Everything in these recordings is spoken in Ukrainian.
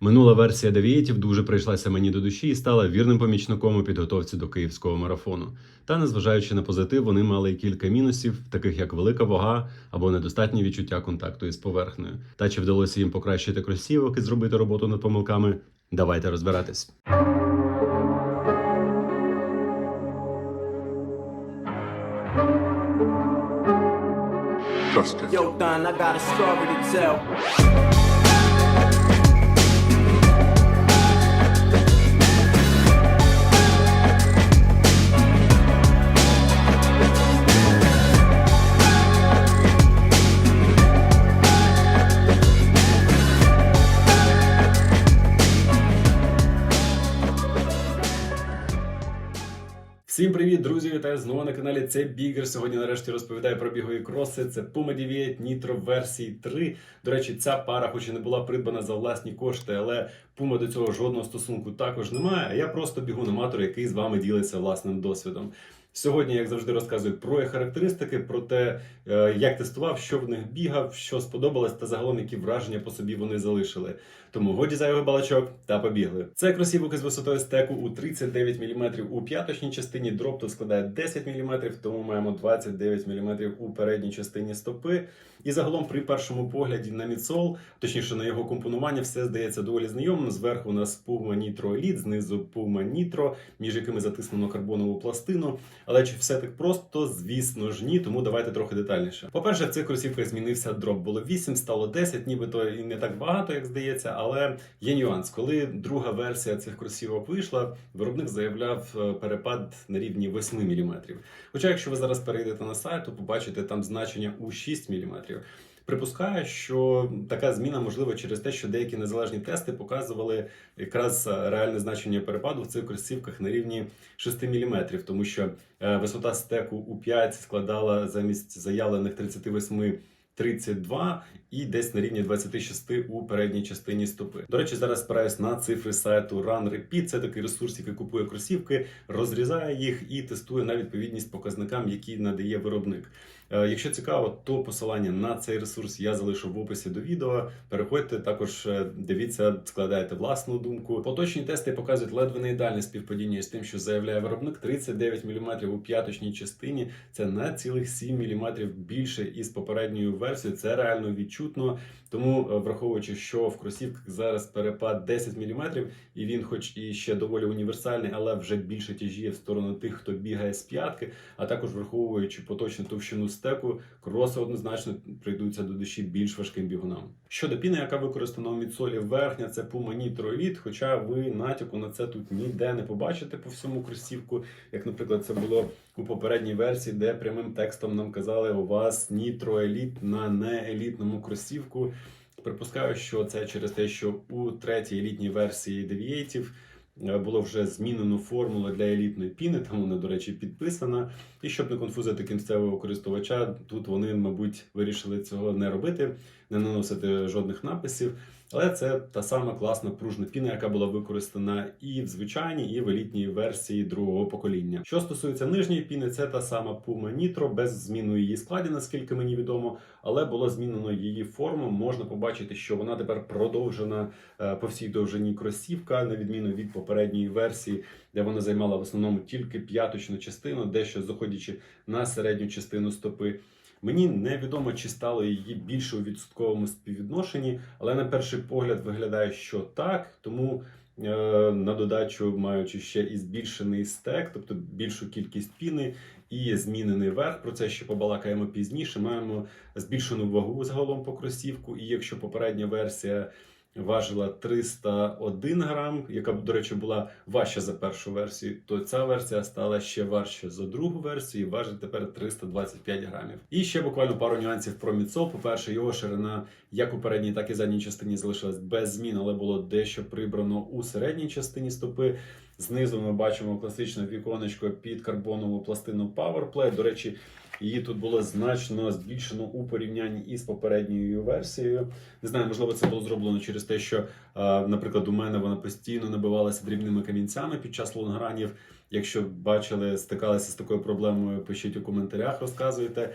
Минула версія девієтів дуже прийшлася мені до душі і стала вірним помічником у підготовці до київського марафону. Та незважаючи на позитив, вони мали й кілька мінусів, таких як велика вага або недостатнє відчуття контакту із поверхнею. Та чи вдалося їм покращити кросівок і зробити роботу над помилками? Давайте розбиратись. Yo, Don, I got a story to tell. Всім привіт, друзі! Вітаю знову на каналі. Це Бігер. Сьогодні нарешті розповідаю про бігові кроси. Це Puma 9 Nitro версії 3. До речі, ця пара, хоч і не була придбана за власні кошти, але Puma до цього жодного стосунку також немає. Я просто бігун-аматор, який з вами ділиться власним досвідом. Сьогодні, як завжди, розказую про характеристики, про те, е, як тестував, що в них бігав, що сподобалось, та загалом які враження по собі вони залишили. Тому годі зайвих балачок та побігли. Це кросівок із висотою стеку у 39 мм у п'яточній частині, дроп тут складає 10 мм, тому маємо 29 мм у передній частині стопи. І загалом при першому погляді на міцол, точніше на його компонування, все здається доволі знайомим. Зверху у нас Puma Nitro знизу Puma Nitro, між якими затиснено карбонову пластину. Але чи все так просто? Звісно ж ні, тому давайте трохи детальніше. По-перше, в цих кросівках змінився дроп. Було 8, стало 10, нібито і не так багато, як здається, але є нюанс. Коли друга версія цих кросівок вийшла, виробник заявляв е, перепад на рівні 8 мм. Хоча, якщо ви зараз перейдете на сайт, то побачите там значення у 6 мм. Припускаю, що така зміна можлива через те, що деякі незалежні тести показували якраз е, реальне значення перепаду в цих кросівках на рівні 6 мм, тому що е, висота стеку у 5 складала замість заявлених 38 32 і десь на рівні 26 у передній частині стопи. До речі, зараз спираюсь на цифри сайту Run Repeat. Це такий ресурс, який купує кросівки, розрізає їх і тестує на відповідність показникам, які надає виробник. Е, Якщо цікаво, то посилання на цей ресурс я залишу в описі до відео. Переходьте також, е, дивіться, складайте власну думку. Поточні тести показують ледве не ідеальне співпадіння з тим, що заявляє виробник 39 мм у п'яточній частині. Це на цілих 7 мм більше із попередньою версією. Це реально відчутно. Тому, е, враховуючи, що в кросівках зараз перепад 10 мм, і він, хоч і ще доволі універсальний, але вже більше тяжіє в сторону тих, хто бігає з п'ятки, а також враховуючи поточну товщину стеку, кроси однозначно прийдуться до душі більш важким бігунам. Щодо піни, яка використана у мідсолі верхня, це Puma Nitro Elite, хоча ви натяку на це тут ніде не побачите по всьому кросівку, як, наприклад, це було у попередній версії, де прямим текстом нам казали, у вас Nitro Elite на неелітному кросівку. Припускаю, що це через те, що у третій елітній версії девієтів е, було вже змінено формулу для елітної піни, там вона, до речі, підписана. І щоб не конфузити кінцевого користувача, тут вони, мабуть, вирішили цього не робити, не наносити жодних написів. Але це та сама класна пружна піна, яка була використана і в звичайній, і в елітній версії другого покоління. Що стосується нижньої піни, це та сама Puma Nitro, без зміну її складі, наскільки мені відомо, але було змінено її форму. Можна побачити, що вона тепер продовжена е, по всій довжині кросівка, на відміну від попередньої версії, де вона займала в основному тільки п'яточну частину, дещо заходячи на середню частину стопи. Мені невідомо, чи стало її більше у відсотковому співвідношенні, але на перший погляд виглядає, що так. Тому е, на додачу, маючи ще і збільшений стек, тобто більшу кількість піни і змінений верх, про це ще побалакаємо пізніше. Маємо збільшену вагу загалом по кросівку. І якщо попередня версія важила 301 грам, яка, до речі, була важча за першу версію, то ця версія стала ще важча за другу версію і важить тепер 325 грамів. І ще буквально пару нюансів про міцол. По-перше, його ширина як у передній, так і задній частині залишилась без змін, але було дещо прибрано у середній частині стопи. Знизу ми бачимо класичне віконечко під карбонову пластину PowerPlay. До речі, її тут було значно збільшено у порівнянні із попередньою версією. Не знаю, можливо, це було зроблено через те, що, е, наприклад, у мене вона постійно набивалася дрібними камінцями під час лонгранів. Якщо бачили, стикалися з такою проблемою, пишіть у коментарях, розказуйте.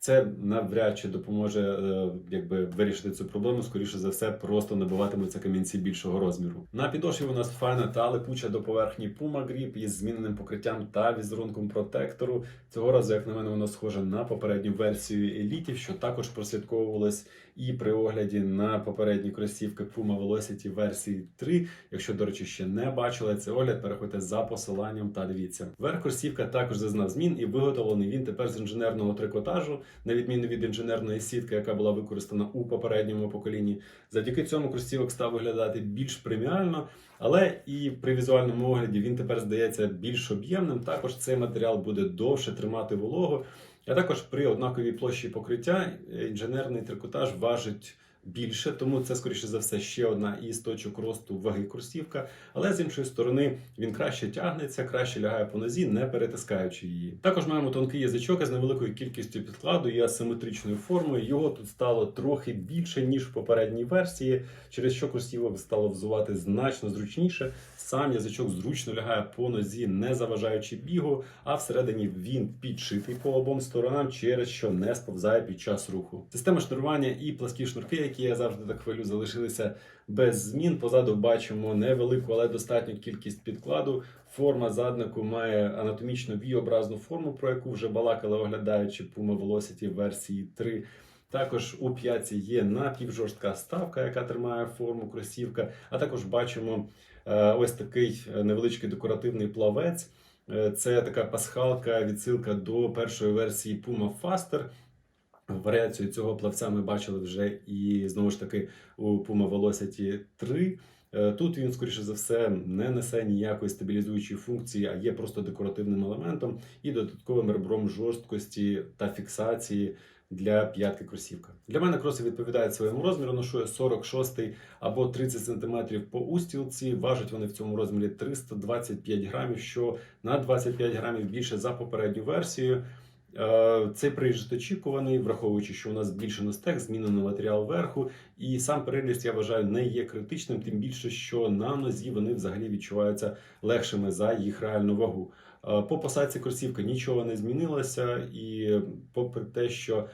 Це навряд чи допоможе е, якби вирішити цю проблему. Скоріше за все, просто набиватимуться камінці більшого розміру. На підошві у нас файна та липуча до поверхні Puma Grip із зміненим покриттям та візерунком протектору. Цього разу, як на мене, воно схоже на попередню версію елітів, що також прослідковувалось і при огляді на попередні кросівки Puma Velocity версії 3. Якщо, до речі, ще не бачили цей огляд, переходьте за посиланням та дивіться. Верх кросівка також зазнав змін і виготовлений він тепер з інженерного трикотажу, на відміну від інженерної сітки, яка була використана у попередньому поколінні. Завдяки цьому кросівок став виглядати більш преміально, але і при візуальному огляді він тепер здається більш об'ємним. Також цей матеріал буде довше тримати вологу. А також при однаковій площі покриття е, інженерний трикотаж важить більше, тому це, скоріше за все, ще одна із точок росту ваги курсівка. Але з іншої сторони він краще тягнеться, краще лягає по нозі, не перетискаючи її. Також маємо тонкий язичок із невеликою кількістю підкладу і асиметричною формою. Його тут стало трохи більше ніж в попередній версії, через що курсівок стало взувати значно зручніше. Сам язичок зручно лягає по нозі, не заважаючи бігу, а всередині він підшитий по обом сторонам, через що не сповзає під час руху. Система шнурування і пласкі шнурки, які я завжди так хвилю, залишилися без змін. Позаду бачимо невелику, але достатню кількість підкладу. Форма заднику має анатомічно V-образну форму, про яку вже балакали, оглядаючи Puma Velocity версії 3. Також у п'ятці є напівжорстка ставка, яка тримає форму кросівка. А також бачимо е, ось такий невеличкий декоративний плавець. Е, Це така пасхалка, відсилка до першої версії Puma Faster. Варіацію цього плавця ми бачили вже і знову ж таки у Puma Velocity 3. Е, Тут він, скоріше за все, не несе ніякої стабілізуючої функції, а є просто декоративним елементом і додатковим ребром жорсткості та фіксації для п'ятки кросівка. Для мене кроси відповідають своєму розміру. Ношу я 46 або 30 см по устілці. Важать вони в цьому розмірі 325 грамів, що на 25 грамів більше за попередню версію. Е, Цей приїзд очікуваний, враховуючи, що у нас збільшено стек, змінено матеріал верху, і сам переліст, я вважаю, не є критичним, тим більше, що на нозі вони взагалі відчуваються легшими за їх реальну вагу. Е, По посадці кросівки нічого не змінилося, і попри те, що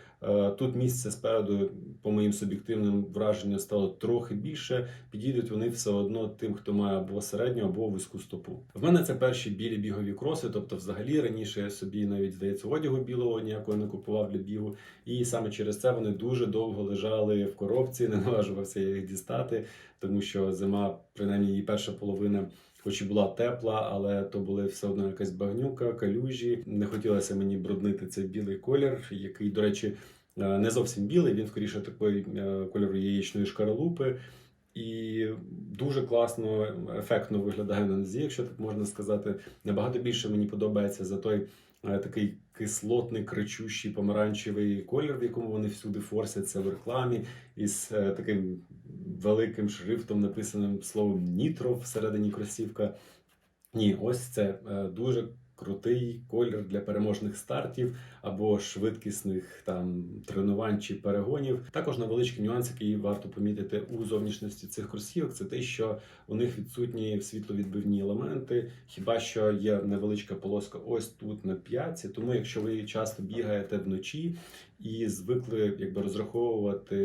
тут місце спереду, по моїм суб'єктивним враженням, стало трохи більше, підійдуть вони все одно тим, хто має або середню, або вузьку стопу. В мене це перші білі бігові кроси, тобто, взагалі раніше я собі навіть здається одягу білого ніякого не купував для бігу, і саме через це вони дуже довго лежали в коробці, не наважувався їх дістати, тому що зима, принаймні її перша половина. Хоч і була тепла, але то були все одно якась багнюка, калюжі. Не хотілося мені бруднити цей білий колір, який, до речі, е, не зовсім білий. Він скоріше такий е, кольору яєчної шкаралупи. І дуже класно, ефектно виглядає на нозі, якщо так можна сказати. Набагато більше мені подобається за той е, такий кислотний, кричущий помаранчевий колір, в якому вони всюди форсяться в рекламі, із е, таким великим шрифтом, написаним словом нітро всередині кросівка. Ні, ось це е, дуже крутий колір для переможних стартів або швидкісних там тренувань чи перегонів. Також невеличкий нюанс, який варто помітити у зовнішності цих кросівок, це те, що у них відсутні світловідбивні елементи. Хіба що є невеличка полоска ось тут на п'ятці. Тому, якщо ви часто бігаєте вночі і звикли якби розраховувати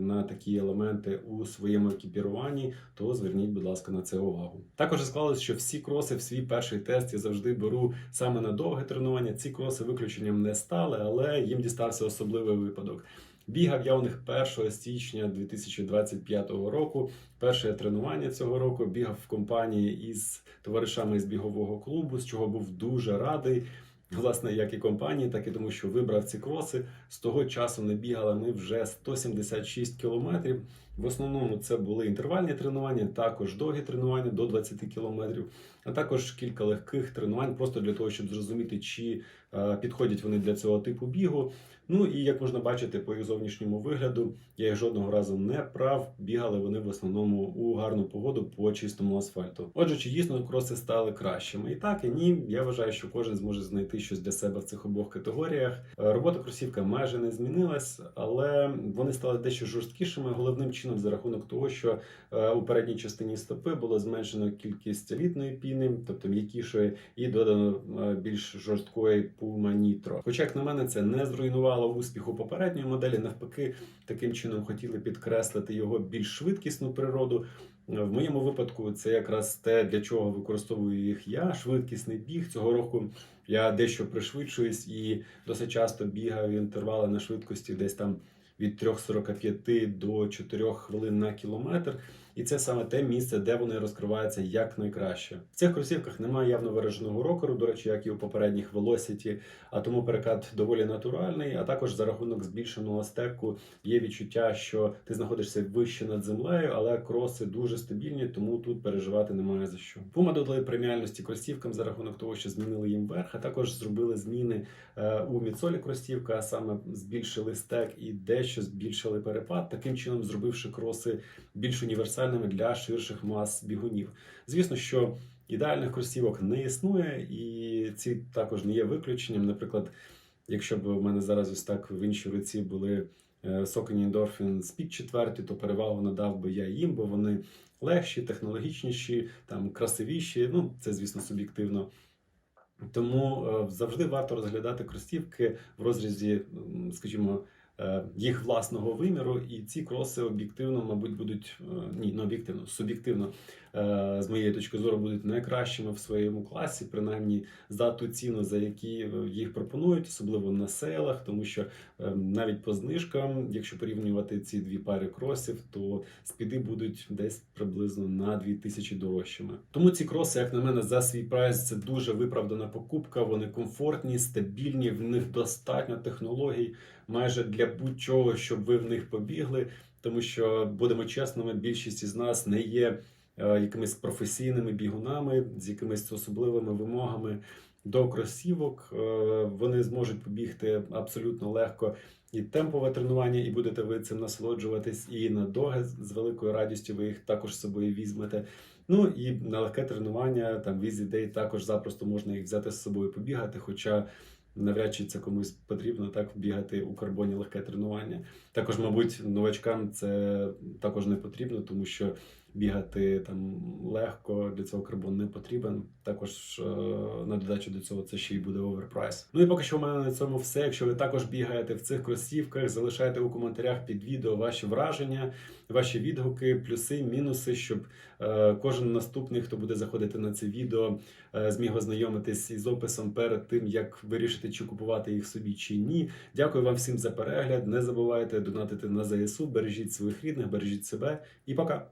на такі елементи у своєму екіпіруванні, то зверніть, будь ласка, на це увагу. Також склалось, що всі кроси в свій перший тест я завжди беру саме на довге тренування. Ці кроси виключенням не стали, але їм дістався особливий випадок. Бігав я у них 1 січня 2025 року. Перше тренування цього року бігав в компанії із товаришами з бігового клубу, з чого був дуже радий. Власне, як і компанії, так і тому, що вибрав ці кроси. З того часу не бігали ми вже 176 кілометрів. В основному це були інтервальні тренування, також довгі тренування до 20 кілометрів, а також кілька легких тренувань, просто для того, щоб зрозуміти, чи е, підходять вони для цього типу бігу. Ну і як можна бачити по їх зовнішньому вигляду, я їх жодного разу не прав. Бігали вони в основному у гарну погоду по чистому асфальту. Отже, чи дійсно кроси стали кращими? І так, і ні. Я вважаю, що кожен зможе знайти щось для себе в цих обох категоріях. Е, Робота кросівка майже не змінилась, але вони стали дещо жорсткішими. Головним чином чином за рахунок того, що е, у передній частині стопи було зменшено кількість елітної піни, тобто м'якішої, і додано е, більш жорсткої Nitro. Хоча, як на мене, це не зруйнувало успіху попередньої моделі. Навпаки, таким чином хотіли підкреслити його більш швидкісну природу. В моєму випадку це якраз те, для чого використовую їх я. Швидкісний біг цього року. Я дещо пришвидшуюсь і досить часто бігаю інтервали на швидкості десь там від 3,45 до 4 хвилин на кілометр. І це саме те місце, де вони розкриваються якнайкраще. В цих кросівках немає явно вираженого рокеру, до речі, як і у попередніх Velocity, а тому перекат доволі натуральний. А також за рахунок збільшеного стеку є відчуття, що ти знаходишся вище над землею, але кроси дуже стабільні, тому тут переживати немає за що. Puma додали преміальності кросівкам за рахунок того, що змінили їм верх, а також зробили зміни е, у міцолі кросівка, а саме збільшили стек і дещо збільшили перепад, таким чином зробивши кроси більш універсальними для ширших мас бігунів. Звісно, що ідеальних кросівок не існує, і ці також не є виключенням. Наприклад, якщо б у мене зараз ось так в іншій руці були Saucony Endorphin Speed 4, то перевагу надав би я їм, бо вони легші, технологічніші, там красивіші. Ну, це, звісно, суб'єктивно. Тому е, завжди варто розглядати кросівки в розрізі, скажімо, їх власного виміру, і ці кроси об'єктивно, мабуть, будуть е, ні, не об'єктивно, суб'єктивно, е, з моєї точки зору, будуть найкращими в своєму класі, принаймні за ту ціну, за які е, їх пропонують, особливо на сейлах, тому що е, навіть по знижкам, якщо порівнювати ці дві пари кросів, то спіди будуть десь приблизно на 2000 дорожчими. Тому ці кроси, як на мене, за свій прайс це дуже виправдана покупка. Вони комфортні, стабільні, в них достатньо технологій, майже для будь-чого, щоб ви в них побігли. Тому що будемо чесними, більшість із нас не є е, якимись професійними бігунами з якимись особливими вимогами до кросівок. Е, вони зможуть побігти абсолютно легко і темпове тренування, і будете ви цим насолоджуватись. І на доги з великою радістю ви їх також з собою візьмете. Ну і на легке тренування, там візі дей також запросто можна їх взяти з собою побігати. Хоча навряд чи це комусь потрібно так бігати у карбоні легке тренування. Також, мабуть, новачкам це також не потрібно, тому що бігати там легко для цього карбон не потрібен. Також е, на додачу до цього це ще й буде оверпрайс. Ну і поки що в мене на цьому все. Якщо ви також бігаєте в цих кросівках, залишайте у коментарях під відео ваші враження, ваші відгуки, плюси, мінуси, щоб е, кожен наступний, хто буде заходити на це відео, е, зміг ознайомитись із описом перед тим, як вирішити, чи купувати їх собі чи ні. Дякую вам всім за перегляд. Не забувайте донатити на ЗСУ, бережіть своїх рідних, бережіть себе і пока.